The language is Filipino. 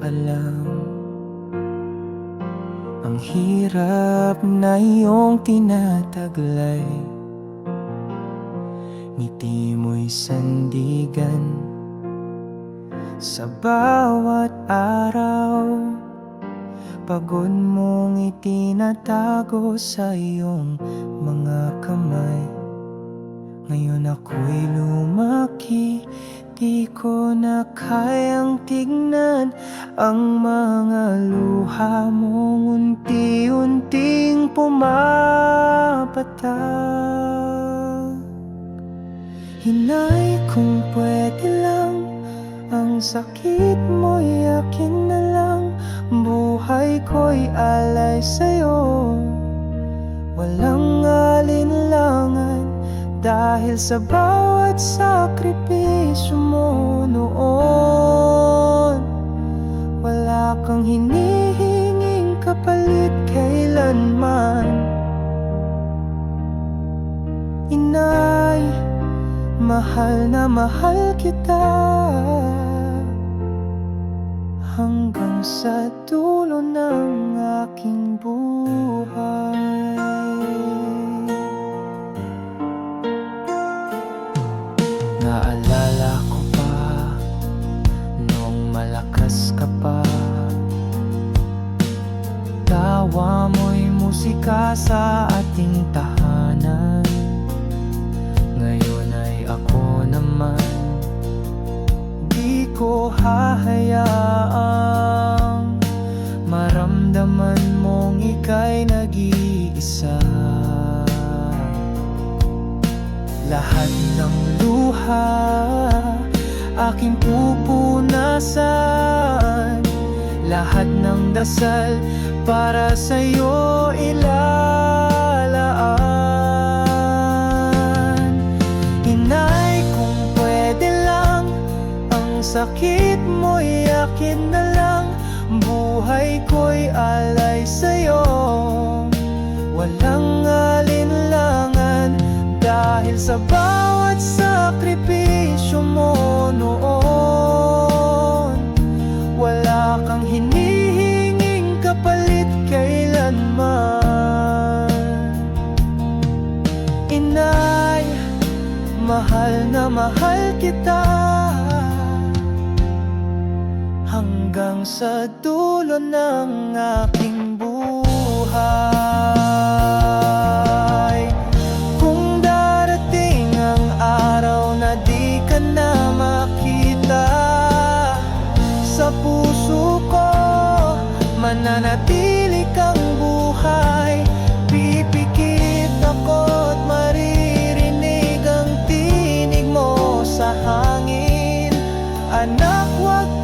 alam. Ang hirap na iyong tinataglay. Ngiti mo'y sandigan Sa bawat araw. Pagod mong itinatago sa iyong mga kamay. Ngayon ako'y lumaki Di ko na kayang tignan Ang mga luha mong unti-unting pumapatak. Hinay kung pwede lang Ang sakit mo'y akin na lang. Buhay ko'y alay sa'yo. Walang alinlangan Dahil sa bawat sakripisyo mo noon Wala kang hinihinging kapalit kailanman. Inay, mahal na mahal kita. Hanggang sa dulo ng aking buhay sa ating tahanan. Ngayon ay ako naman Di ko hahayaang Maramdaman mong ika'y nag-iisa. Lahat ng luha Aking pupunasan Lahat ng dasal Para sa'yo ilalaan. Inay kung pwede lang Ang sakit mo'y akin na lang. Buhay ko'y alay sa'yo mahal na mahal kita. Hanggang sa dulo ng aking buhay. Kung darating ang araw na di ka na makita Sa puso ko mananatili Anak, wag